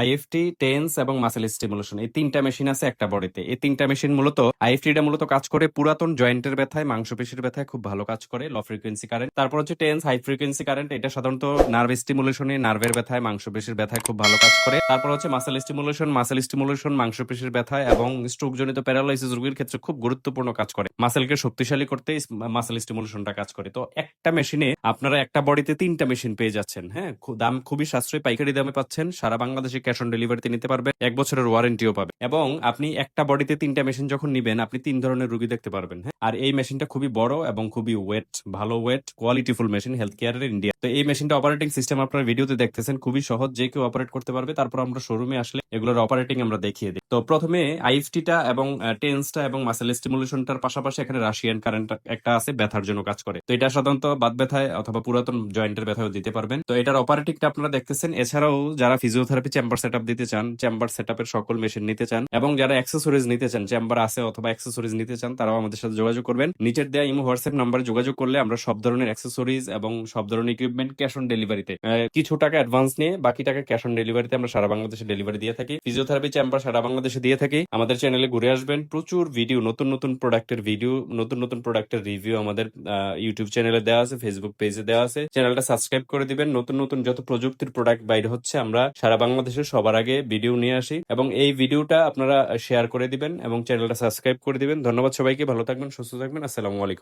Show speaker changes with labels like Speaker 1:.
Speaker 1: IFT, TENS এবং muscle stimulation এই তিনটা মেশিন আছে একটা বডিতে। এই তিনটা মেশিন মূলত আইএফটিটা মূলত কাজ করে পুরাতন জয়েন্টের ব্যথায়, মাংসপেশির ব্যথায় খুব ভালো কাজ করে লো ফ্রিকোয়েন্সি কারেন্ট। তারপর হচ্ছে টেন্স হাই ফ্রিকোয়েন্সি কারেন্ট এটা সাধারণত নার্ভ স্টিমুলেশনে নার্ভের ব্যথায়, মাংসপেশির ব্যথায় খুব ভালো কাজ করে। তারপর হচ্ছে মাসেল স্টিমুলেশন, মাসেল স্টিমুলেশন মাংসপেশির ব্যথায় এবং স্ট্রোক জনিত প্যারালাইসিস রোগীর ক্ষেত্রে খুব গুরুত্বপূর্ণ কাজ করে। মাসেলকে শক্তিশালী করতে মাসেল স্টিমুলেশনটা কাজ করে। তো একটা মেশিনে আপনারা একটা বডিতে তিনটা মেশিন পেয়ে যাচ্ছেন। হ্যাঁ? দাম খুবই সাশ্রয়ী পাইকারি দামে পাচ্ছেন। সারা বাংলাদেশে ক্যাশ অন ডেলিভারিতে নিতে পারবেন। এক বছরের ওয়ারেন্টিও পাবেন। এবং আপনি একটা বডিতে তিনটা মেশিন যখন নিবেন, আপনি তিন ধরনের রুগী দেখতে পারবেন। হ্যাঁ? আর এই মেশিনটা খুবই বড় এবং খুবই ওয়েট ভালো ওয়েট কোয়ালিটিফুল মেশিন হেলথ কেয়ারের ইন্ডিয়া তো এই মেশিনটা অপারেটিং সিস্টেম আপনার ভিডিওতে দেখতেছেন, খুবই সহজ, যে কেউ অপারেট করতে পারবে তারপর আমরা শোরুমে আসলে এগুলোর অপারেটিং আমরা দেখিয়ে দিই। তো প্রথমে আইএফটিটা এবং টেন্সটা এবং মাসেল স্টিমুলেশনটার পাশাপাশি এখানে রাশিয়ান কারেন্ট একটা আছে, ব্যথার জন্য কাজ করে। তো এটা সাধারণত বাদ ব্যথায় অথবা পুরাতন জয়েন্টের ব্যথাও দিতে পারবেন। তো এটার অপারেটিংটা আপনারা দেখতেছেন। এছাড়াও যারা ফিজিওথেরাপি চেম্বার সেট দিতে চান চেম্বার সেট সকল মেশিন নিতে চান এবং যারা অ্যাক্সেসরিজ নিতে চান চেম্বার আছে অথবা অ্যাক্সেসরিজ নিতে চান, তারাও আমাদের সাথে যোগাযোগ করবেন। নিচের দেওয়া ইমো হোয়াটসঅ্যাপ নাম্বারে যোগাযোগ করলে আমরা সব ধরনের অ্যাক্সেসরিজ এবং সব ধরনের ইকুইপমেন্ট ক্যাশ অন ডেলিভারিতে কিছু টাকা অ্যাডভান্স নিয়ে বাকি টাকা ক্যাশ অন ডেলিভারিতে আমরা সারা বাংলাদেশে ডেলিভারি দিয়ে থাকি ফিজিওথেরাপি চেম্বার সারা বাংলাদেশে দিয়ে থাকি। আমাদের চ্যানেলে ঘুরে আসবেন। প্রচুর ভিডিও নতুন নতুন প্রোডাক্টের ভিডিও নতুন নতুন প্রোডাক্টের রিভিউ আমাদের ইউটিউব চ্যানেলে দেওয়া আছে ফেসবুক পেজে দেওয়া আছে। চ্যানেলটা সাবস্ক্রাইব করে দিবেন। নতুন নতুন যত প্রযুক্তির প্রোডাক্ট বাইরে হচ্ছে, আমরা সারা বাংলাদেশে সবার আগে ভিডিও নিয়ে আসি। এবং এই ভিডিওটা আপনারা শেয়ার করে দিবেন এবং চ্যানেলটা সাবস্ক্রাইব করে দিবেন। ধন্যবাদ সবাইকে। ভালো থাকবেন, সুস্থ থাকবেন। আসসালামু আলাইকুম।